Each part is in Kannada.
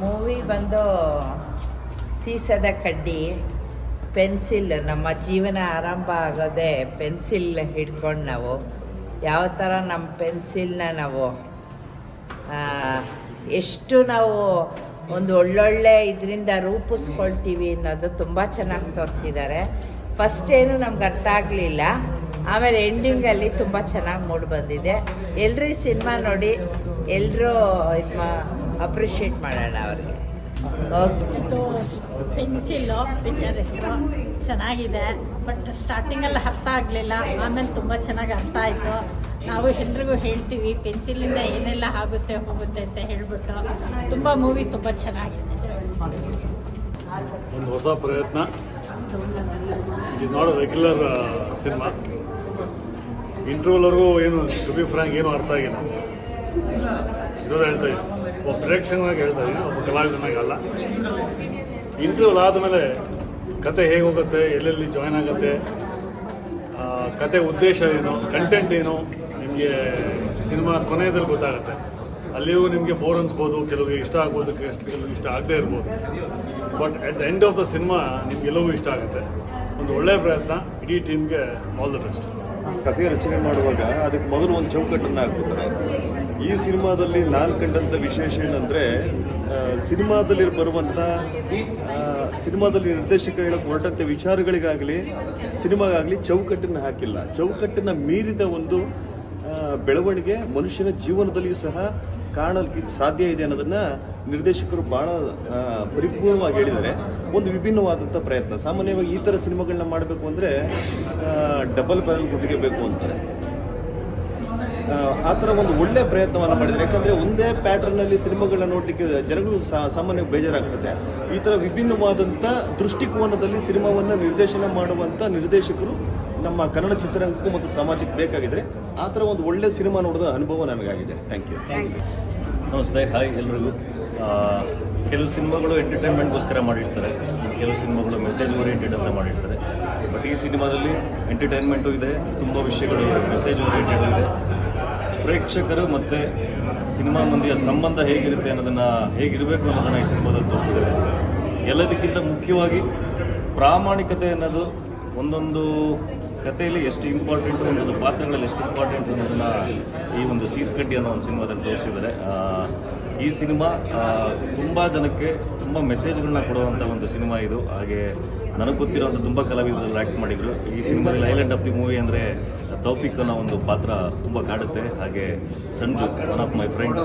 ಮೂವಿ ಬಂದು ಸೀಸದ ಕಡ್ಡಿ, ಪೆನ್ಸಿಲ್, ನಮ್ಮ ಜೀವನ ಆರಂಭ ಆಗೋದೇ ಪೆನ್ಸಿಲ್ ಹಿಡ್ಕೊಂಡು ನಾವು. ಯಾವ ಥರ ನಮ್ಮ ಪೆನ್ಸಿಲ್ನ ನಾವು ಎಷ್ಟು ನಾವು ಒಂದು ಒಳ್ಳೊಳ್ಳೆ ಇದರಿಂದ ರೂಪಿಸ್ಕೊಳ್ತೀವಿ ಅನ್ನೋದು ತುಂಬ ಚೆನ್ನಾಗಿ ತೋರಿಸಿದ್ದಾರೆ. ಫಸ್ಟ್ ಏನು ನಮ್ಗೆ ಅರ್ಥ ಆಗಲಿಲ್ಲ. ಆಮೇಲೆ ಎಂಡಿಂಗಲ್ಲಿ ತುಂಬ ಚೆನ್ನಾಗಿ ಮೂಡಿ ಬಂದಿದೆ. ಎಲ್ಲರೂ ಸಿನಿಮಾ ನೋಡಿ ಎಲ್ಲರೂ ಇದು ಅಪ್ರಿಷಿಯೇಟ್ ಮಾಡೋಣ ಅವ್ರಿಗೆ. ಇದು ಪೆನ್ಸಿಲ್ಲು ಪಿಕ್ಚರ್ ಹೆಸರು ಚೆನ್ನಾಗಿದೆ ಬಟ್ ಸ್ಟಾರ್ಟಿಂಗಲ್ಲಿ ಅರ್ಥ ಆಗಲಿಲ್ಲ ಆಮೇಲೆ ತುಂಬ ಚೆನ್ನಾಗಿ ಅರ್ಥ ಆಯಿತು. ನಾವು ಎಲ್ರಿಗೂ ಹೇಳ್ತೀವಿ ಪೆನ್ಸಿಲಿಂದ ಏನೆಲ್ಲ ಆಗುತ್ತೆ ಹೋಗುತ್ತೆ ಅಂತ ಹೇಳ್ಬಿಟ್ಟು. ತುಂಬ ಮೂವಿ ತುಂಬ ಚೆನ್ನಾಗಿದೆ. ಒಂದು ಹೊಸ ಪ್ರಯತ್ನ. It is not a regular cinema ಇಂಟರ್ವಲ್ವರೆಗೂ ಏನು ಟು ಬಿ ಫ್ರ್ಯಾಂಕ್ ಏನು ಅರ್ಥ ಆಗಿಲ್ಲ. ಇರೋದು ಹೇಳ್ತಾ ಇದ್ದೀನಿ. ಒಬ್ಬ ಪ್ರೇಕ್ಷಕನಾಗಿ ಹೇಳ್ತಾ ಇದ್ದೀನಿ ಒಬ್ಬ ಕಲಾವಿದನಾಗಿ ಅಲ್ಲ. ಇಂಟರ್ವ್ಯೂಲ್ ಆದಮೇಲೆ ಕತೆ ಹೇಗೆ ಹೋಗುತ್ತೆ, ಎಲ್ಲೆಲ್ಲಿ ಜಾಯ್ನ್ ಆಗುತ್ತೆ ಕತೆ ಉದ್ದೇಶ ಏನು ಕಂಟೆಂಟ್ ಏನು ನಿಮಗೆ ಸಿನಿಮಾ ಕೊನೆಯದಲ್ಲಿ ಗೊತ್ತಾಗುತ್ತೆ. ಅಲ್ಲಿಯೂ ನಿಮಗೆ ಬೋರ್ ಅನ್ಸ್ಬೋದು, ಕೆಲವರಿಗೆ ಇಷ್ಟ ಆಗ್ಬೋದು, ಕೆಲವರಿಗೆ ಇಷ್ಟ ಆಗದೇ ಇರ್ಬೋದು. But at the end of the cinema ನಿಮಗೆಲ್ಲವೂ ಇಷ್ಟ ಆಗುತ್ತೆ. ಒಂದು ಒಳ್ಳೆಯ ಪ್ರಯತ್ನ, ಇಡೀ ಟೀಮ್ಗೆ ಆಲ್ ದ ಬೆಸ್ಟ್ ಕಥೆ ರಚನೆ ಮಾಡುವಾಗ ಅದಕ್ಕೆ ಮೊದಲು ಒಂದು ಚೌಕಟ್ಟನ್ನು ಹಾಕ್ಬಿಡ್ತಾರೆ. ಈ ಸಿನಿಮಾದಲ್ಲಿ ನಾನು ಕಂಡಂಥ ವಿಶೇಷ ಏನಂದರೆ ಸಿನಿಮಾದಲ್ಲಿ ಬರುವಂಥ ಸಿನಿಮಾದಲ್ಲಿ ನಿರ್ದೇಶಕ ಹೇಳಕ್ಕೆ ಹೊರಟಂಥ ವಿಚಾರಗಳಿಗಾಗಲಿ, ಸಿನಿಮಾಗಾಗಲಿ ಚೌಕಟ್ಟನ್ನು ಹಾಕಿಲ್ಲ. ಚೌಕಟ್ಟನ್ನು ಮೀರಿದ ಒಂದು ಬೆಳವಣಿಗೆ ಮನುಷ್ಯನ ಜೀವನದಲ್ಲಿಯೂ ಸಹ ಕಾಣಲಿಕ್ಕೆ ಸಾಧ್ಯ ಇದೆ ಅನ್ನೋದನ್ನು ನಿರ್ದೇಶಕರು ಭಾಳ ಪರಿಪೂರ್ಣವಾಗಿ ಹೇಳಿದ್ದಾರೆ. ಒಂದು ವಿಭಿನ್ನವಾದಂಥ ಪ್ರಯತ್ನ. ಸಾಮಾನ್ಯವಾಗಿ ಈ ಥರ ಸಿನಿಮಾಗಳನ್ನ ಮಾಡಬೇಕು ಅಂದರೆ ಡಬಲ್ ಬ್ಯಾರಲ್ ಗುಡ್ಡಿಗೆ ಬೇಕು ಅಂತಾರೆ. ಆ, ಥರ ಒಂದು ಒಳ್ಳೆ ಪ್ರಯತ್ನವನ್ನು ಮಾಡಿದ್ದಾರೆ. ಯಾಕಂದರೆ ಒಂದೇ ಪ್ಯಾಟ್ರನ್ನಲ್ಲಿ ಸಿನಿಮಾಗಳನ್ನ ನೋಡಲಿಕ್ಕೆ ಜನಗಳು ಸಾ- ಸಾಮಾನ್ಯವಾಗಿ ಬೇಜಾರಾಗ್ತದೆ ಈ ಥರ ವಿಭಿನ್ನವಾದಂಥ ದೃಷ್ಟಿಕೋನದಲ್ಲಿ ಸಿನಿಮಾವನ್ನು ನಿರ್ದೇಶನ ಮಾಡುವಂಥ ನಿರ್ದೇಶಕರು ನಮ್ಮ ಕನ್ನಡ ಚಿತ್ರರಂಗಕ್ಕೂ ಮತ್ತು ಸಮಾಜಕ್ಕೆ ಬೇಕಾಗಿದ್ರೆ ಆ ಥರ ಒಂದು ಒಳ್ಳೆ ಸಿನಿಮಾ ನೋಡಿದ ಅನುಭವ ನನಗಾಗಿದೆ. ಥ್ಯಾಂಕ್ ಯು ನಮಸ್ತೆ. ಹಾಯ್ ಎಲ್ರಿಗೂ. ಕೆಲವು ಸಿನಿಮಾಗಳು ಎಂಟರ್ಟೈನ್ಮೆಂಟ್ಗೋಸ್ಕರ ಮಾಡಿರ್ತಾರೆ. ಕೆಲವು ಸಿನಿಮಾಗಳು ಮೆಸೇಜ್ ಓರಿಯೆಂಟೆಡ್ ಅಂತ ಮಾಡಿರ್ತಾರೆ. ಬಟ್ ಈ ಸಿನಿಮಾದಲ್ಲಿ ಎಂಟರ್ಟೈನ್ಮೆಂಟು ಇದೆ. ತುಂಬ ವಿಷಯಗಳು ಮೆಸೇಜ್ ಓರಿಯೆಂಟೆಡ್ ಇದೆ. ಪ್ರೇಕ್ಷಕರು ಮತ್ತು ಸಿನಿಮಾ ಮಂದಿಯ ಸಂಬಂಧ ಹೇಗಿರುತ್ತೆ ಅನ್ನೋದನ್ನು ಹೇಗಿರಬೇಕು ಅನ್ನೋದನ್ನು ಈ ಸಿನಿಮಾದಲ್ಲಿ ತೋರಿಸಿದ್ದಾರೆ. ಎಲ್ಲದಕ್ಕಿಂತ ಮುಖ್ಯವಾಗಿ ಪ್ರಾಮಾಣಿಕತೆ ಅನ್ನೋದು ಒಂದೊಂದು ಕಥೆಯಲ್ಲಿ ಎಷ್ಟು ಇಂಪಾರ್ಟೆಂಟು ಒಂದೊಂದು ಪಾತ್ರಗಳಲ್ಲಿ ಎಷ್ಟು ಇಂಪಾರ್ಟೆಂಟ್ ಅನ್ನೋದನ್ನು ಈ ಒಂದು ಸೀಸ್ ಕಡ್ಡಿ ಅನ್ನೋ ಒಂದು ಸಿನಿಮಾದಲ್ಲಿ ತೋರಿಸಿದ್ದಾರೆ. ಈ ಸಿನಿಮಾ ತುಂಬ ಜನಕ್ಕೆ ತುಂಬ ಮೆಸೇಜ್ಗಳನ್ನ ಕೊಡುವಂಥ ಒಂದು ಸಿನಿಮಾ ಇದು. ಹಾಗೆ ನನಗೆ ಗೊತ್ತಿರೋಂಥ ತುಂಬ ಕಲಾವಿದರು ಆ್ಯಕ್ಟ್ ಮಾಡಿದರು. ಈ ಸಿನಿಮಾದಲ್ಲಿ ಐಲ್ಯಾಂಡ್ ಆಫ್ ದಿ ಮೂವಿ ಅಂದರೆ ತೌಫಿಕ್ ಅನ್ನೋ ಒಂದು ಪಾತ್ರ ತುಂಬ ಕಾಡುತ್ತೆ. ಹಾಗೆ Sanju one of my friend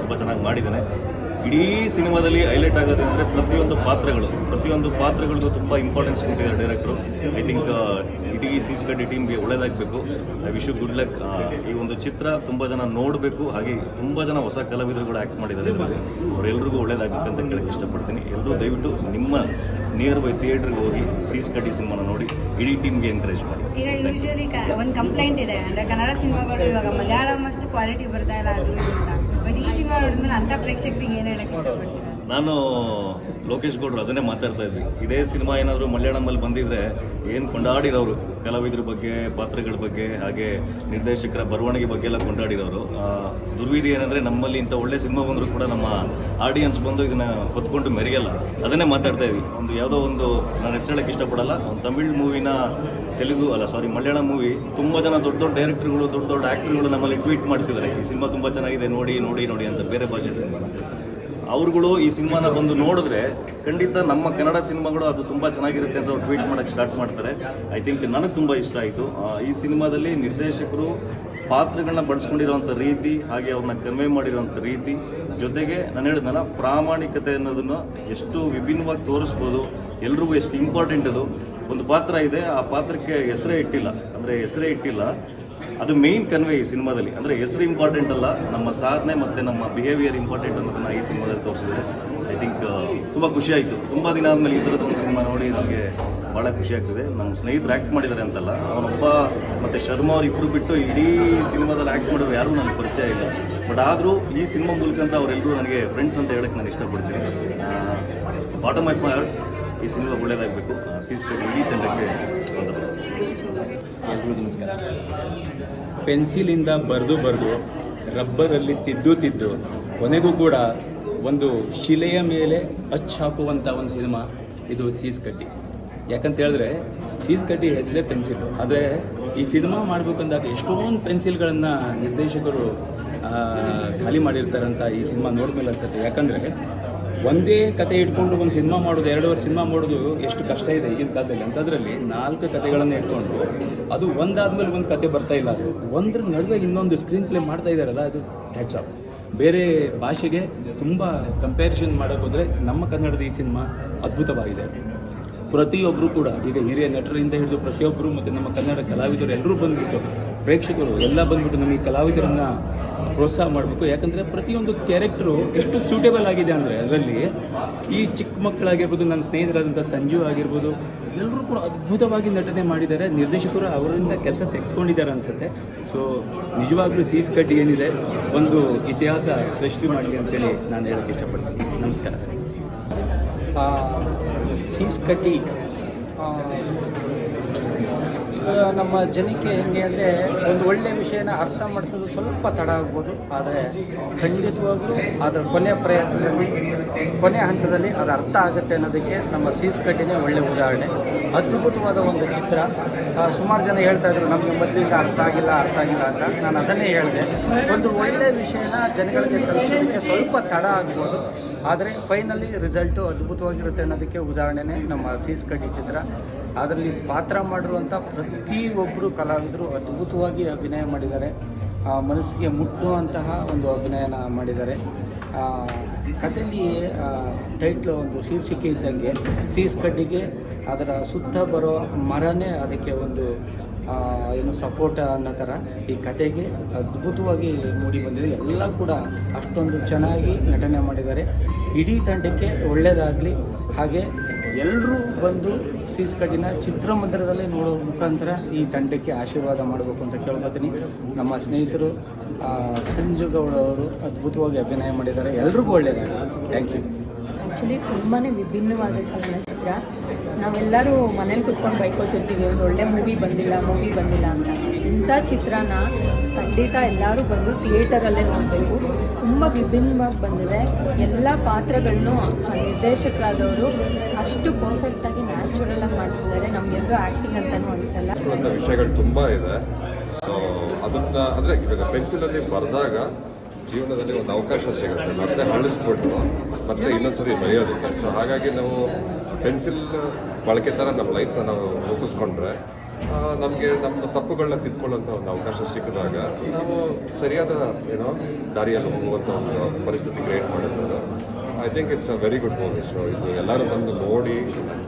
ತುಂಬ ಚೆನ್ನಾಗಿ ಮಾಡಿದ್ದಾನೆ. ಇಡೀ ಸಿನಿಮಾದಲ್ಲಿ ಹೈಲೈಟ್ ಆಗೋದೇ ಅಂದರೆ ಪ್ರತಿಯೊಂದು ಪಾತ್ರಗಳು, ಪ್ರತಿಯೊಂದು ಪಾತ್ರಗಳಿಗೂ ತುಂಬ ಇಂಪಾರ್ಟೆನ್ಸ್ ಕೊಟ್ಟಿದ್ದಾರೆ ಡೈರೆಕ್ಟ್ರು ಐ ಥಿಂಕ್ ಇಡೀ ಸೀಸ್ ಕಡ್ಡಿ ಟೀಮ್ಗೆ ಒಳ್ಳೇದಾಗಬೇಕು. I wish you good luck ಈ ಒಂದು ಚಿತ್ರ ತುಂಬ ಜನ ನೋಡಬೇಕು. ಹಾಗೆ ತುಂಬ ಜನ ಹೊಸ ಕಲಾವಿದರುಗಳು ಆ್ಯಕ್ಟ್ ಮಾಡಿದ್ದಾರೆ. ಅವರೆಲ್ಲರಿಗೂ ಒಳ್ಳೆಯದಾಗಬೇಕು ಅಂತ ಕೇಳಕ್ಕೆ ಇಷ್ಟಪಡ್ತೀನಿ. ಎಲ್ಲರೂ ದಯವಿಟ್ಟು ನಿಮ್ಮ ನಿಯರ್ ಬೈ ಥಿಯೇಟ್ರಿಗೆ ಹೋಗಿ ಸೀಸ್ ಕಟ್ಟಿ ಸಿನಿಮಾನ ನೋಡಿ ಇಡೀ ಟೀಮ್ಗೆ ಎಂಕರೇಜ್ ಮಾಡಿ. ಈಗ ಯೂಶಲಿ ಒಂದು ಕಂಪ್ಲೇಂಟ್ ಇದೆ. ಅಂದ್ರೆ ಕನ್ನಡ ಸಿನಿಮಾಗಳು ಇವಾಗ ಮಲಯಾಳಂ ಅಷ್ಟು ಕ್ವಾಲಿಟಿ ಬರ್ತಾ ಇಲ್ಲ ಅದು ಇದು ಅಂತ. ಬಟ್ ಈ ಸಿನಿಮಾ ನೋಡಿದ್ಮೇಲೆ ಅಂತ ಪ್ರೇಕ್ಷಕರಿಗೆ ಏನು ಹೇಳಕ್ ಇಷ್ಟಪಡ್ತೀರಾ? ನಾನು ಲೋಕೇಶ್ ಗೌಡ್ರು ಅದನ್ನೇ ಮಾತಾಡ್ತಾ ಇದ್ವಿ. ಇದೇ ಸಿನಿಮಾ ಏನಾದರೂ ಮಲಯಾಳಮಲ್ಲಿ ಬಂದಿದ್ರೆ ಏನು ಕೊಂಡಾಡಿರೋರು? ಕಲಾವಿದ್ರ ಬಗ್ಗೆ, ಪಾತ್ರಗಳ ಬಗ್ಗೆ, ಹಾಗೆ ನಿರ್ದೇಶಕರ ಬರವಣಿಗೆ ಬಗ್ಗೆ ಎಲ್ಲ ಕೊಂಡಾಡಿರೋರು. ದುರ್ವಿಧಿ ಏನಂದರೆ ನಮ್ಮಲ್ಲಿ ಇಂಥ ಒಳ್ಳೆ ಸಿನಿಮಾ ಬಂದರೂ ಕೂಡ ನಮ್ಮ ಆಡಿಯನ್ಸ್ ಬಂದು ಇದನ್ನು ಹೊತ್ಕೊಂಡು ಮೆರೆಯಲ್ಲ. ಅದನ್ನೇ ಮಾತಾಡ್ತಾ ಇದ್ವಿ. ಒಂದು ಯಾವುದೋ ಒಂದು ನಾನು ಹೆಸರು ಇಷ್ಟಪಡಲ್ಲ. ಒಂದು ತಮಿಳ್ ಮೂವಿನ ತೆಲುಗು, ಅಲ್ಲ ಸಾರಿ ಮಲಯಾಳಂ ಮೂವಿ. ತುಂಬ ಜನ ದೊಡ್ಡ ದೊಡ್ಡ ಡೈರೆಕ್ಟರ್ಗಳು ದೊಡ್ಡ ದೊಡ್ಡ ಆ್ಯಕ್ಟರ್ಗಳು ನಮ್ಮಲ್ಲಿ ಟ್ವೀಟ್ ಮಾಡ್ತಿದ್ದಾರೆ. ಈ ಸಿನಿಮಾ ತುಂಬ ಚೆನ್ನಾಗಿದೆ, ನೋಡಿ ನೋಡಿ ನೋಡಿ ಅಂತ ಬೇರೆ ಭಾಷೆ ಸಿನಿಮಾನ ಅವ್ರುಗಳು ಈ ಸಿನಿಮಾನ ಬಂದು ನೋಡಿದ್ರೆ ಖಂಡಿತ ನಮ್ಮ ಕನ್ನಡ ಸಿನಿಮಾಗಳು ಅದು ತುಂಬ ಚೆನ್ನಾಗಿರುತ್ತೆ ಅಂತ ಅವ್ರು ಟ್ವೀಟ್ ಮಾಡೋಕ್ಕೆ ಸ್ಟಾರ್ಟ್ ಮಾಡ್ತಾರೆ. ಐ ಥಿಂಕ್ ನನಗೆ ತುಂಬ ಇಷ್ಟ ಆಯಿತು. ಈ ಸಿನಿಮಾದಲ್ಲಿ ನಿರ್ದೇಶಕರು ಪಾತ್ರಗಳನ್ನ ಬಳಸ್ಕೊಂಡಿರೋವಂಥ ರೀತಿ ಹಾಗೆ ಅವ್ರನ್ನ ಕನ್ವೆ ಮಾಡಿರೋವಂಥ ರೀತಿ ಜೊತೆಗೆ ನಾನು ಹೇಳಿದ್ನಲ್ಲ, ಪ್ರಾಮಾಣಿಕತೆ ಅನ್ನೋದನ್ನು ಎಷ್ಟು ವಿಭಿನ್ನವಾಗಿ ತೋರಿಸ್ಬೋದು, ಎಲ್ರಿಗೂ ಎಷ್ಟು ಇಂಪಾರ್ಟೆಂಟ್ ಅದು. ಒಂದು ಪಾತ್ರ ಇದೆ, ಆ ಪಾತ್ರಕ್ಕೆ ಹೆಸರೇ ಇಟ್ಟಿಲ್ಲ. ಅಂದರೆ ಹೆಸರೇ ಇಟ್ಟಿಲ್ಲ. ಅದು ಮೇಯ್ನ್ ಕನ್ವೆ ಈ ಸಿನಿಮಾದಲ್ಲಿ. ಅಂದರೆ ಹೆಸರು ಇಂಪಾರ್ಟೆಂಟ್ ಅಲ್ಲ, ನಮ್ಮ ಸಾಧನೆ ಮತ್ತು ನಮ್ಮ ಬಿಹೇವಿಯರ್ ಇಂಪಾರ್ಟೆಂಟ್ ಅನ್ನೋದನ್ನು ಈ ಸಿನಿಮಾದಲ್ಲಿ ತೋರಿಸಿದ್ದಾರೆ. ಐ ಥಿಂಕ್ ತುಂಬ ಖುಷಿ ಆಯಿತು. ತುಂಬ ದಿನ ಆದಮೇಲೆ ಈ ಥರದ ಒಂದು ಸಿನಿಮಾ ನೋಡಿ ನನಗೆ ಭಾಳ ಖುಷಿ ಆಗ್ತಿದೆ. ನಮ್ಮ ಸ್ನೇಹಿತರು ಆ್ಯಕ್ಟ್ ಮಾಡಿದ್ದಾರೆ ಅಂತಲ್ಲ, ಅವನೊಬ್ಬ ಮತ್ತು ಶರ್ಮಾ ಅವ್ರು ಇಬ್ಬರು ಬಿಟ್ಟು ಇಡೀ ಸಿನಿಮಾದಲ್ಲಿ ಆ್ಯಕ್ಟ್ ಮಾಡೋರು ಯಾರೂ ನನಗೆ ಪರಿಚಯ ಇಲ್ಲ. ಬಟ್ ಆದರೂ ಈ ಸಿನಿಮಾ ಮೂಲಕ ಅಂತ ಅವರೆಲ್ಲರೂ ನನಗೆ ಫ್ರೆಂಡ್ಸ್ ಅಂತ ಹೇಳಕ್ಕೆ ನಾನು ಇಷ್ಟಪಡ್ತೀನಿ. ಬಾಟಮ್ ಆಫ್ ಮೈ ಹಾರ್ಟ್ ಈ ಸಿನಿಮಾ ಒಳ್ಳೇದಾಗಬೇಕು. ಸೀಸ್ ಕಡೆ ಇಡೀ ತಂಡಕ್ಕೆ best. ಎಲ್ರಿಗೂ ನಮಸ್ಕಾರ. ಪೆನ್ಸಿಲಿಂದ ಬರೆದು ಬರೆದು ರಬ್ಬರಲ್ಲಿ ತಿದ್ದು ತಿದ್ದು ಕೊನೆಗೂ ಕೂಡ ಒಂದು ಶಿಲೆಯ ಮೇಲೆ ಅಚ್ಚಾಕುವಂಥ ಒಂದು ಸಿನಿಮಾ ಇದು ಸೀಸ್ ಕಡ್ಡಿ. ಯಾಕಂತ ಹೇಳಿದ್ರೆ ಸೀಸ್ ಕಡ್ಡಿ ಹೆಸರೇ ಪೆನ್ಸಿಲ್. ಆದರೆ ಈ ಸಿನಿಮಾ ಮಾಡಬೇಕಂದಾಗ ಎಷ್ಟೊಂದು ಪೆನ್ಸಿಲ್ಗಳನ್ನು ನಿರ್ದೇಶಕರು ಖಾಲಿ ಮಾಡಿರ್ತಾರಂತ ಈ ಸಿನಿಮಾ ನೋಡಿದ್ಮೇಲೆ ಅನ್ಸುತ್ತೆ. ಯಾಕಂದರೆ ಒಂದೇ ಕತೆ ಇಟ್ಕೊಂಡು ಒಂದು ಸಿನಿಮಾ ಮಾಡೋದು ಎರಡೂವರೆ ಸಿನಿಮಾ ಮಾಡೋದು ಎಷ್ಟು ಕಷ್ಟ ಇದೆ ಈಗಿನ ಕಾಲದಲ್ಲಿ. ಅಂಥದ್ರಲ್ಲಿ ನಾಲ್ಕು ಕತೆಗಳನ್ನು ಇಟ್ಕೊಂಡು ಅದು ಒಂದಾದ್ಮೇಲೆ ಒಂದು ಕತೆ ಬರ್ತಾ ಇಲ್ಲ. ಅದು ಒಂದ್ರ ನಡುವೆ ಇನ್ನೊಂದು ಸ್ಕ್ರೀನ್ ಪ್ಲೇ ಮಾಡ್ತಾ ಇದ್ದಾರಲ್ಲ ಅದು ಹ್ಯಾಟ್ಸ್ ಆಫ್ ಬೇರೆ ಭಾಷೆಗೆ ತುಂಬ ಕಂಪ್ಯಾರಿಸನ್ ಮಾಡೋಕ್ಕೋದ್ರೆ ನಮ್ಮ ಕನ್ನಡದ ಈ ಸಿನಿಮಾ ಅದ್ಭುತವಾಗಿದೆ. ಪ್ರತಿಯೊಬ್ಬರು ಕೂಡ, ಈಗ ಹಿರಿಯ ನಟರಿಂದ ಹಿಡಿದು ಪ್ರತಿಯೊಬ್ಬರು ಮತ್ತು ನಮ್ಮ ಕನ್ನಡ ಕಲಾವಿದರು ಎಲ್ಲರೂ ಬಂದ್ಬಿಟ್ಟು, ಪ್ರೇಕ್ಷಕರು ಎಲ್ಲ ಬಂದ್ಬಿಟ್ಟು ನಮಗೆ ಕಲಾವಿದರನ್ನು ಪ್ರೋತ್ಸಾಹ ಮಾಡಬೇಕು. ಯಾಕಂದರೆ ಪ್ರತಿಯೊಂದು ಕ್ಯಾರೆಕ್ಟ್ರು ಎಷ್ಟು ಸೂಟೇಬಲ್ ಆಗಿದೆ ಅಂದರೆ ಅದರಲ್ಲಿ ಈ ಚಿಕ್ಕ ಮಕ್ಕಳಾಗಿರ್ಬೋದು, ನನ್ನ ಸ್ನೇಹಿತರಾದಂಥ ಸಂಜೀವ್ ಆಗಿರ್ಬೋದು ಎಲ್ಲರೂ ಕೂಡ ಅದ್ಭುತವಾಗಿ ನಟನೆ ಮಾಡಿದ್ದಾರೆ. ನಿರ್ದೇಶಕರು ಅವರಿಂದ ಕೆಲಸ ತೆಗೆಸ್ಕೊಂಡಿದ್ದಾರೆ ಅನಿಸುತ್ತೆ. ಸೊ ನಿಜವಾಗ್ಲೂ ಸೀಸ್ ಕಟ್ಟಿ ಏನಿದೆ, ಒಂದು ಇತಿಹಾಸ ಸೃಷ್ಟಿ ಮಾಡಲಿ ಅಂತೇಳಿ ನಾನು ಹೇಳೋಕ್ಕೆ ಇಷ್ಟಪಡ್ತೀನಿ. ನಮಸ್ಕಾರ. ಸೀಸ್ ಕಟ್ಟಿ ನಮ್ಮ ಜನಕ್ಕೆ ಹೆಂಗೆ ಅಂದರೆ ಒಂದು ಒಳ್ಳೆಯ ವಿಷಯನ ಅರ್ಥ ಮಾಡಿಸೋದು ಸ್ವಲ್ಪ ತಡ ಆಗ್ಬೋದು. ಆದರೆ ಖಂಡಿತವಾಗಲೂ ಅದರ ಕೊನೆ ಪ್ರಯತ್ನದಲ್ಲಿ ಕೊನೆ ಹಂತದಲ್ಲಿ ಅದು ಅರ್ಥ ಆಗುತ್ತೆ ಅನ್ನೋದಕ್ಕೆ ನಮ್ಮ ಸೀಸ್ ಕಡ್ಡಿನೇ ಒಳ್ಳೆಯ ಉದಾಹರಣೆ. ಅದ್ಭುತವಾದ ಒಂದು ಚಿತ್ರ. ಸುಮಾರು ಜನ ಹೇಳ್ತಾ ಇದ್ರು, ನಮಗೆ ಮೊದಲಿಂದ ಅರ್ಥ ಆಗಿಲ್ಲ ಅರ್ಥ ಆಗಿಲ್ಲ ಅಂತ. ನಾನು ಅದನ್ನೇ ಹೇಳಿದೆ. ಒಂದು ಒಳ್ಳೆಯ ವಿಷಯನ ಜನಗಳಿಗೆ ತಲುಪಿಸೋದಕ್ಕೆ ಸ್ವಲ್ಪ ತಡ ಆಗ್ಬೋದು. ಆದರೆ ಫೈನಲಿ ರಿಸಲ್ಟು ಅದ್ಭುತವಾಗಿರುತ್ತೆ ಅನ್ನೋದಕ್ಕೆ ಉದಾಹರಣೆನೇ ನಮ್ಮ ಸೀಸ್ ಕಡ್ಡಿ ಚಿತ್ರ. ಅದರಲ್ಲಿ ಪಾತ್ರ ಮಾಡಿರುವಂಥ ಪ್ರತಿಯೊಬ್ಬರು ಕಲಾವಿದರು ಅದ್ಭುತವಾಗಿ ಅಭಿನಯ ಮಾಡಿದ್ದಾರೆ. ಮನಸ್ಸಿಗೆ ಮುಟ್ಟುವಂತಹ ಒಂದು ಅಭಿನಯನ ಮಾಡಿದ್ದಾರೆ. ಕಥೆಯಲ್ಲಿ ಟೈಟ್ಲು ಒಂದು ಶೀರ್ಷಿಕೆ ಇದ್ದಂಗೆ, ಸೀಸ್ ಕಡ್ಡಿಗೆ ಅದರ ಸುತ್ತ ಬರೋ ಮರನೇ ಅದಕ್ಕೆ ಒಂದು ಏನು ಸಪೋರ್ಟ್ ಅನ್ನೋ ಥರ ಈ ಕತೆಗೆ ಅದ್ಭುತವಾಗಿ ಮೂಡಿ ಬಂದಿದೆ. ಎಲ್ಲ ಕೂಡ ಅಷ್ಟೊಂದು ಚೆನ್ನಾಗಿ ನಟನೆ ಮಾಡಿದ್ದಾರೆ. ಇಡೀ ತಂಡಕ್ಕೆ ಒಳ್ಳೆಯದಾಗಲಿ ಹಾಗೆ ಎಲ್ಲರೂ ಬಂದು ಸೀಸ್ ಕಡ್ಡಿನ ಚಿತ್ರಮಂದಿರದಲ್ಲಿ ನೋಡೋ ಮುಖಾಂತರ ಈ ತಂಡಕ್ಕೆ ಆಶೀರ್ವಾದ ಮಾಡಬೇಕು ಅಂತ ಕೇಳ್ಕೊತೀನಿ. ನಮ್ಮ ಸ್ನೇಹಿತರು ಸಂಜು ಗೌಡ ಅವರು ಅದ್ಭುತವಾಗಿ ಅಭಿನಯ ಮಾಡಿದ್ದಾರೆ. ಎಲ್ರಿಗೂ ಒಳ್ಳೆಯದು ಥ್ಯಾಂಕ್ ಯು ಆ್ಯಕ್ಚುಲಿ ತುಂಬಾ ವಿಭಿನ್ನವಾದ ಚಲನಚಿತ್ರ. ನಾವೆಲ್ಲರೂ ಮನೇಲಿ ಕುತ್ಕೊಂಡು ಬೈಕೋತಿರ್ತೀವಿ. ಒಂದು ಒಳ್ಳೆ ಮೂವಿ ಬಂದಿಲ್ಲ ಮೂವಿ ಬಂದಿಲ್ಲ ಅಂತ. ಇಂಥ ಚಿತ್ರನ ಖಂಡಿತ ಎಲ್ಲರೂ ಬಂದು ಥಿಯೇಟರಲ್ಲೇ ನೋಡಬೇಕು. ತುಂಬ ವಿಭಿನ್ನವಾಗಿ ಬಂದಿದೆ. ಎಲ್ಲ ಪಾತ್ರಗಳನ್ನು ನಿರ್ದೇಶಕರಾದವರು ಅಷ್ಟು ಪರ್ಫೆಕ್ಟಾಗಿ ನ್ಯಾಚುರಲಾಗಿ ಮಾಡಿಸಿದ್ದಾರೆ. ನಮಗೆಲ್ಲರೂ ಆ್ಯಕ್ಟಿಂಗ್ ಅಂತಲೂ ಅನಿಸಲ್ಲ. ವಿಷಯಗಳು ತುಂಬ ಇದೆ. ಸೊ ಅದನ್ನ, ಅಂದರೆ ಇವಾಗ ಪೆನ್ಸಿಲಲ್ಲಿ ಬರೆದಾಗ ಜೀವನದಲ್ಲಿ ಒಂದು ಅವಕಾಶ ಸಿಗುತ್ತೆ. ಮತ್ತೆ ಹಳಿಸ್ಬಿಟ್ಟು ಮತ್ತೆ ಇನ್ನೊಂದ್ಸರಿ ಬರೆಯೋದಿಲ್ಲ ಸೊ ಹಾಗಾಗಿ ನಾವು ಪೆನ್ಸಿಲ್ ಬಳಕೆ ಥರ ನಮ್ಮ ಲೈಫ್ನ ನಾವು ರೂಪಿಸ್ಕೊಂಡ್ರೆ ನಮಗೆ ನಮ್ಮ ತಪ್ಪುಗಳನ್ನ ತಿದ್ಕೊಳ್ಳೋಂಥ ಒಂದು ಅವಕಾಶ ಸಿಕ್ಕಿದಾಗ ನಾವು ಸರಿಯಾದ ಏನೋ ದಾರಿಯಲ್ಲಿ ಹೋಗುವಂಥ ಒಂದು ಪರಿಸ್ಥಿತಿ ಕ್ರಿಯೇಟ್ ಮಾಡುತ್ತದೆ I think it's a very good movie so ಇದು ಎಲ್ಲರೂ ಬಂದು ನೋಡಿ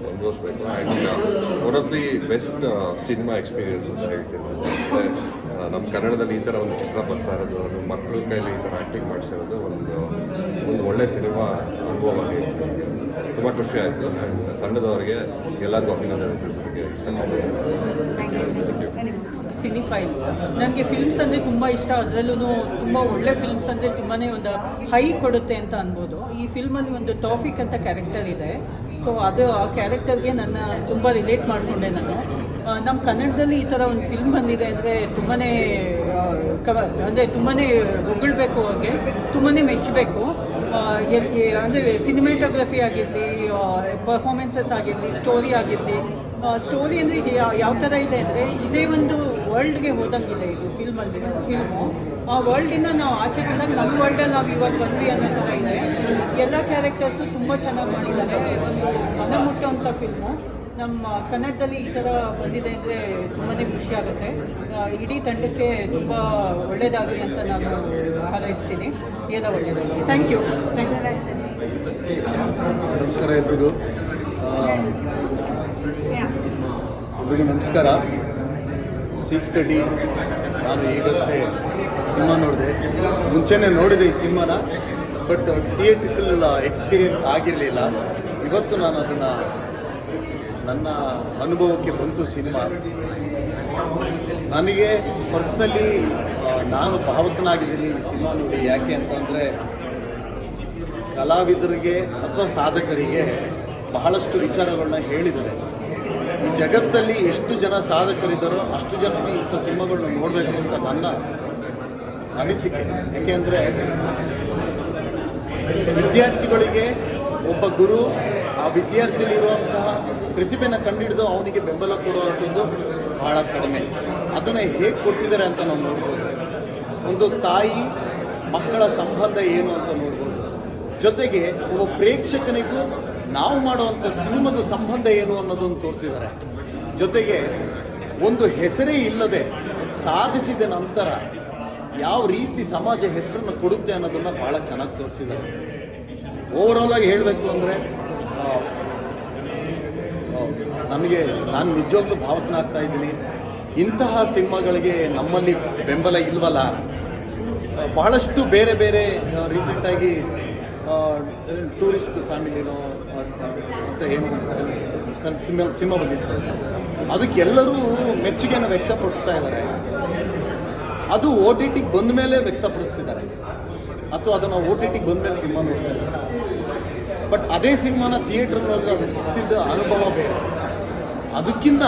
ಅನುಭವಿಸ್ಬೇಕು and one of the best cinema experiences ಹೇಳ್ತೀನಿ. ಮತ್ತು ನಮ್ಮ ಕನ್ನಡದಲ್ಲಿ ಈ ಥರ ಒಂದು ಚಿತ್ರ ಬರ್ತಾ ಇರೋದು ಅದು ಮಕ್ಕಳ ಕೈಯಲ್ಲಿ ಈ ಥರ ಆ್ಯಕ್ಟಿಂಗ್ ಮಾಡಿಸಿರೋದು ಒಂದು ಒಂದು ಒಳ್ಳೆ ಸಿನಿಮಾ ಅನುಭವ ನೀಡ್ತೀನಿ ತುಂಬ ಖುಷಿ ಆಯಿತು. ಆ್ಯಂಡ್ ತಂಡದವರಿಗೆ ಎಲ್ಲರಿಗೂ ಅಭಿನಂದನೆ ತಿಳಿಸೋದಕ್ಕೆ ಇಷ್ಟಪಡ್ತೀನಿ. ಸಿನಿಫೈಲ್ ನನಗೆ ಫಿಲ್ಮ್ಸ್ ಅಂದರೆ ತುಂಬ ಇಷ್ಟ. ಅದರಲ್ಲೂ ತುಂಬ ಒಳ್ಳೆ ಫಿಲ್ಮ್ಸ್ ಅಂದರೆ ತುಂಬಾ ಒಂದು ಹೈ ಕೊಡುತ್ತೆ ಅಂತ ಅನ್ಬೋದು. ಈ ಫಿಲ್ಮಲ್ಲಿ ಒಂದು ಟಾಫಿಕ್ ಅಂತ ಕ್ಯಾರೆಕ್ಟರ್ ಇದೆ. ಸೊ ಅದು ಆ ಕ್ಯಾರೆಕ್ಟರ್ಗೆ ನನ್ನ ತುಂಬ ರಿಲೇಟ್ ಮಾಡಿಕೊಂಡೆ ನಾನು. ನಮ್ಮ ಕನ್ನಡದಲ್ಲಿ ಈ ಥರ ಒಂದು ಫಿಲ್ಮ್ ಬಂದಿದೆ ಅಂದರೆ ತುಂಬಾ ಅಂದರೆ ತುಂಬಾ ಹೊಗಳ್ಬೇಕು ಅವ್ರಿಗೆ ತುಂಬಾ ಮೆಚ್ಚಬೇಕು ಅಂದರೆ ಸಿನಿಮೆಟೋಗ್ರಫಿ ಆಗಿರಲಿ ಪರ್ಫಾರ್ಮೆನ್ಸಸ್ ಆಗಿರಲಿ ಸ್ಟೋರಿ ಆಗಿರಲಿ ಸ್ಟೋರಿ ಅಂದರೆ ಈಗ ಯಾವ ಯಾವ ಥರ ಇದೆ ಅಂದರೆ ಇದೇ ಒಂದು ವರ್ಲ್ಡ್ಗೆ ಹೋದಂಗಿದೆ ಇದು ಫಿಲ್ಮಲ್ಲಿ ಫಿಲ್ಮು ಆ ವರ್ಲ್ಡಿಂದ ನಾವು ಆಚೆ ಬಂದಾಗ ನಮ್ಮ ವರ್ಲ್ಡಲ್ಲಿ ನಾವು ಇವಾಗ ಬಂದ್ವಿ ಅನ್ನೋ ಥರ ಇದೆ. ಎಲ್ಲ ಕ್ಯಾರೆಕ್ಟರ್ಸು ತುಂಬ ಚೆನ್ನಾಗಿ ಮಾಡಿದ್ದಾರೆ. ಒಂದು ಮನ ಮುಟ್ಟುವಂಥ ಫಿಲ್ಮು ನಮ್ಮ ಕನ್ನಡದಲ್ಲಿ ಈ ಥರ ಬಂದಿದೆ ಅಂದರೆ ತುಂಬಾ ಖುಷಿ ಆಗುತ್ತೆ. ಇಡೀ ತಂಡಕ್ಕೆ ತುಂಬ ಒಳ್ಳೆಯದಾಗಲಿ ಅಂತ ನಾನು ಹಾರೈಸ್ತೀನಿ ಎಲ್ಲ ಒಳ್ಳೆಯದಾಗಲಿ. ಥ್ಯಾಂಕ್ ಯು ಥ್ಯಾಂಕ್ ಯು ನಮಸ್ಕಾರ ಎಲ್ರಿಗೂ. ಎಲ್ರಿಗೂ ನಮಸ್ಕಾರ. ಸಿಕ್ಸ್ ಸ್ಟಡಿ, ನಾನು ಈಗಷ್ಟೇ ಸಿನಿಮಾ ನೋಡಿದೆ. ಮುಂಚೆನೇ ನೋಡಿದೆ ಈ ಸಿನಿಮಾನ, ಬಟ್ ಥಿಯೇಟ್ರಿಕಲ್ ಎಕ್ಸ್ಪೀರಿಯೆನ್ಸ್ ಆಗಿರಲಿಲ್ಲ. ಇವತ್ತು ನಾನು ಅದನ್ನು ನನ್ನ ಅನುಭವಕ್ಕೆ ಬಂತು ಸಿನಿಮಾ. ನನಗೆ ಪರ್ಸ್ನಲಿ ನಾನು ಭಾವಕನಾಗಿದ್ದೀನಿ ಈ ಸಿನಿಮಾ ನೋಡಿ ಯಾಕೆ ಅಂತಂದರೆ, ಕಲಾವಿದರಿಗೆ ಅಥವಾ ಸಾಧಕರಿಗೆ ಬಹಳಷ್ಟು ವಿಚಾರಗಳನ್ನ ಹೇಳಿದ್ದಾರೆ. ಈ ಜಗತ್ತಲ್ಲಿ ಎಷ್ಟು ಜನ ಸಾಧಕರಿದ್ದಾರೋ ಅಷ್ಟು ಜನ ಇಂಥ ಸಿನಿಮಾಗಳನ್ನ ನೋಡಬೇಕು ಅಂತ ನನ್ನ ಅನಿಸಿಕೆ. ಯಾಕೆಂದರೆ ವಿದ್ಯಾರ್ಥಿಗಳಿಗೆ ಒಬ್ಬ ಗುರು ಆ ವಿದ್ಯಾರ್ಥಿಲಿರುವಂತಹ ಪ್ರತಿಭೆನ ಕಂಡುಹಿಡಿದು ಅವನಿಗೆ ಬೆಂಬಲ ಕೊಡುವಂಥದ್ದು ಬಹಳ ಕಡಿಮೆ. ಅದನ್ನು ಹೇಗೆ ಕೊಟ್ಟಿದ್ದಾರೆ ಅಂತ ನಾವು ನೋಡ್ಬೋದು. ಒಂದು ತಾಯಿ ಮಕ್ಕಳ ಸಂಬಂಧ ಏನು ಅಂತ ನೋಡ್ಬೋದು. ಜೊತೆಗೆ ಒಬ್ಬ ಪ್ರೇಕ್ಷಕನಿಗೂ ನಾವು ಮಾಡುವಂಥ ಸಿನಿಮಾದ ಸಂಬಂಧ ಏನು ಅನ್ನೋದನ್ನು ತೋರಿಸಿದ್ದಾರೆ. ಜೊತೆಗೆ ಒಂದು ಹೆಸರೇ ಇಲ್ಲದೆ ಸಾಧಿಸಿದ ನಂತರ ಯಾವ ರೀತಿ ಸಮಾಜ ಹೆಸರನ್ನು ಕೊಡುತ್ತೆ ಅನ್ನೋದನ್ನು ಭಾಳ ಚೆನ್ನಾಗಿ ತೋರಿಸಿದ್ದಾರೆ. ಓವರಾಲ್ ಆಗಿ ಹೇಳಬೇಕು ಅಂದರೆ ನನಗೆ ನಾನು ನಿಜವಾಗ್ಲೂ ಭಾವಕನಾಗ್ತಾ ಇದ್ದೀನಿ. ಇಂತಹ ಸಿನಿಮಾಗಳಿಗೆ ನಮ್ಮಲ್ಲಿ ಬೆಂಬಲ ಇಲ್ವಲ್ಲ? ಬಹಳಷ್ಟು ಬೇರೆ ಬೇರೆ ರೀಸೆಂಟಾಗಿ ಟೂರಿಸ್ಟ್ ಫ್ಯಾಮಿಲಿನೋ ಅಂತ ಏನು ಸಿನಿಮಾ ಸಿನಿಮಾ ಬಂದಿತ್ತು. ಅದಕ್ಕೆಲ್ಲರೂ ಮೆಚ್ಚುಗೆಯನ್ನು ವ್ಯಕ್ತಪಡಿಸ್ತಾ ಇದ್ದಾರೆ. ಅದು ಓ ಟಿ ಟಿಗೆ ಬಂದ ಮೇಲೆ ವ್ಯಕ್ತಪಡಿಸ್ತಿದ್ದಾರೆ. ಅಥವಾ ಅದನ್ನು ಓ ಟಿ ಟಿಗೆ ಬಂದ ಮೇಲೆ ಸಿನಿಮಾ ನೋಡ್ತಾ ಇದ್ದಾರೆ. ಬಟ್ ಅದೇ ಸಿನಿಮಾನ ಥಿಯೇಟ್ರ್ ನೋಡಿದ್ರೆ ಅದಕ್ಕೆ ಸಿಕ್ತಿದ್ದ ಅನುಭವ ಬೇರೆ. ಅದಕ್ಕಿಂತ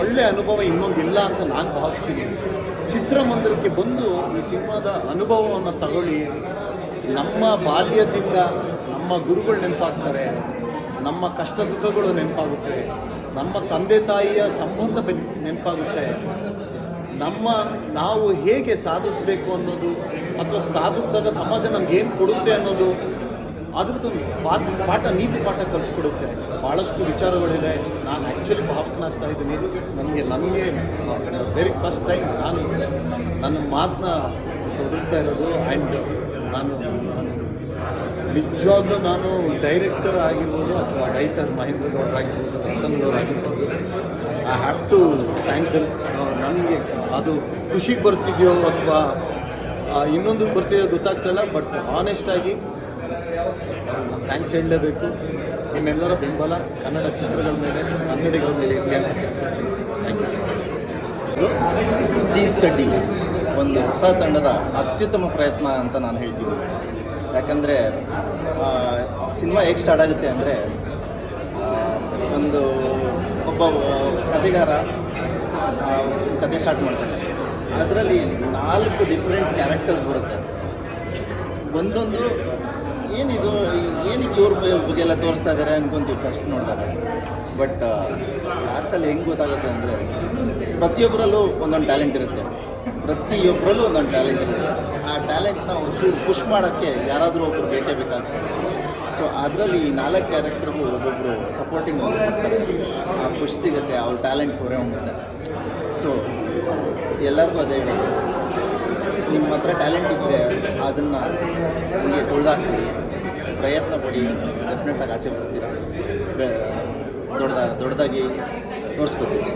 ಒಳ್ಳೆ ಅನುಭವ ಇನ್ನೊಂದಿಲ್ಲ ಅಂತ ನಾನು ಭಾವಿಸ್ತೀನಿ. ಚಿತ್ರಮಂದಿರಕ್ಕೆ ಬಂದು ಈ ಸಿನಿಮಾದ ಅನುಭವವನ್ನು ತಗೊಳ್ಳಿ. ನಮ್ಮ ಬಾಲ್ಯದಿಂದ ನಮ್ಮ ಗುರುಗಳು ನೆನಪಾಗ್ತಾರೆ. ನಮ್ಮ ಕಷ್ಟ ಸುಖಗಳು ನೆನಪಾಗುತ್ತೆ. ನಮ್ಮ ತಂದೆ ತಾಯಿಯ ಸಂಬಂಧ ನೆನಪಾಗುತ್ತೆ. ನಮ್ಮ ನಾವು ಹೇಗೆ ಸಾಧಿಸಬೇಕು ಅನ್ನೋದು ಅಥವಾ ಸಾಧಿಸಿದಾಗ ಸಮಾಜ ನಮ್ಗೆ ಏನು ಕೊಡುತ್ತೆ ಅನ್ನೋದು ಅದ್ರದ್ದು ಪಾಠ ಪಾಠ, ನೀತಿ ಪಾಠ ಕಲಿಸ್ಕೊಡುತ್ತೆ ಭಾಳಷ್ಟು ವಿಚಾರಗಳಿದೆ. ನಾನು ಆ್ಯಕ್ಚುಲಿ ಭಾವನಾಗ್ತಾ ಇದ್ದೀನಿ. ನನಗೆ ನನಗೆ ವೆರಿ ಫಸ್ಟ್ ಟೈಮ್ ನಾನು ನನ್ನ ಮಾತನ್ನ ತೊಡಗಿಸ್ತಾ ಇರೋದು ಆ್ಯಂಡ್ ನಾನು ನಿಜವಾಗ್ಲೂ ನಾನು ಡೈರೆಕ್ಟರ್ ಆಗಿರ್ಬೋದು ಅಥವಾ ರೈಟರ್ ಮಹೇಂದ್ರ ಗೌಡ್ರ ಆಗಿರ್ಬೋದು, ರತನ್ ಗೌರ್ ಆಗಿರ್ಬೋದು I have to thank them ನನಗೆ ಅದು ಖುಷಿಗೆ ಬರ್ತಿದೆಯೋ ಅಥವಾ ಇನ್ನೊಂದು ಬರ್ತಿದೆಯೋ ಗೊತ್ತಾಗ್ತಲ್ಲ ಬಟ್ ಆನೆಸ್ಟಾಗಿ ಥ್ಯಾಂಕ್ಸ್ ಹೇಳಲೇಬೇಕು ನಿಮ್ಮೆಲ್ಲರ ಬೆಂಬಲ ಕನ್ನಡ ಚಿತ್ರಗಳ ಮೇಲೆ ಕನ್ನಡಿಗಳ ಮೇಲೆ thank you so much Sees Kaddi ಒಂದು ಹೊಸ ತಂಡದ ಅತ್ಯುತ್ತಮ ಪ್ರಯತ್ನ ಅಂತ ನಾನು ಹೇಳ್ತೀನಿ. ಯಾಕಂದರೆ ಸಿನಿಮಾ ಹೇಗೆ ಸ್ಟಾರ್ಟ್ ಆಗುತ್ತೆ ಅಂದರೆ ಒಂದು ಒಬ್ಬ ಕತೆಗಾರ ಆ, ಕತೆ ಸ್ಟಾರ್ಟ್ ಮಾಡ್ತಾನೆ. ಅದರಲ್ಲಿ ನಾಲ್ಕು ಡಿಫ್ರೆಂಟ್ ಕ್ಯಾರೆಕ್ಟರ್ಸ್ ಬರುತ್ತೆ. ಒಂದೊಂದು ಏನಿದು ಏನಕ್ಕೆ ಇವ್ರ ಬಗ್ಗೆ ಎಲ್ಲ ತೋರಿಸ್ತಾ ಇದ್ದಾರೆ ಅನ್ಕೊಂತೀವಿ ಫಸ್ಟ್ ನೋಡಿದಾಗ. ಬಟ್ ಲಾಸ್ಟಲ್ಲಿ ಹೆಂಗೆ ಗೊತ್ತಾಗುತ್ತೆ ಅಂದರೆ ಪ್ರತಿಯೊಬ್ಬರಲ್ಲೂ ಒಂದೊಂದು ಟ್ಯಾಲೆಂಟ್ ಇರುತ್ತೆ. ಪ್ರತಿಯೊಬ್ಬರಲ್ಲೂ ಒಂದೊಂದು ಟ್ಯಾಲೆಂಟ್ ಇರುತ್ತೆ. ಆ ಟ್ಯಾಲೆಂಟ್ನ ಒಂಚೂರು ಪುಷ್ ಮಾಡೋಕ್ಕೆ ಯಾರಾದರೂ ಒಬ್ಬರು ಬೇಕೇ ಬೇಕಾಗ್ತದೆ. ಸೊ ಅದರಲ್ಲಿ ಈ ನಾಲ್ಕು ಕ್ಯಾರೆಕ್ಟರ್ಗೂ ಒಬ್ಬೊಬ್ಬರು ಸಪೋರ್ಟಿಂಗ್ ಮಾಡ್ತಾರೆ ಆ ಖುಷಿ ಸಿಗುತ್ತೆ, ಅವ್ರ ಟ್ಯಾಲೆಂಟ್ ಹೊರೆ ಹೋಗುತ್ತೆ ಸೊ ಎಲ್ಲರಿಗೂ ಅದೇ ಹೇಳಿ ನಿಮ್ಮ ಹತ್ರ ಟ್ಯಾಲೆಂಟ್ ಇದ್ದರೆ ಅದನ್ನು ನಿಮಗೆ ತುಳಿದಾಕ್ಬಿಡಿ ಪ್ರಯತ್ನ ಪಡಿ ಡೆಫಿನೆಟಾಗಿ ಆಚೆ ಬರ್ತೀರಾ? ದೊಡ್ಡದಾಗಿ ದೊಡ್ಡದಾಗಿ ತೋರಿಸ್ಕೊತೀವಿ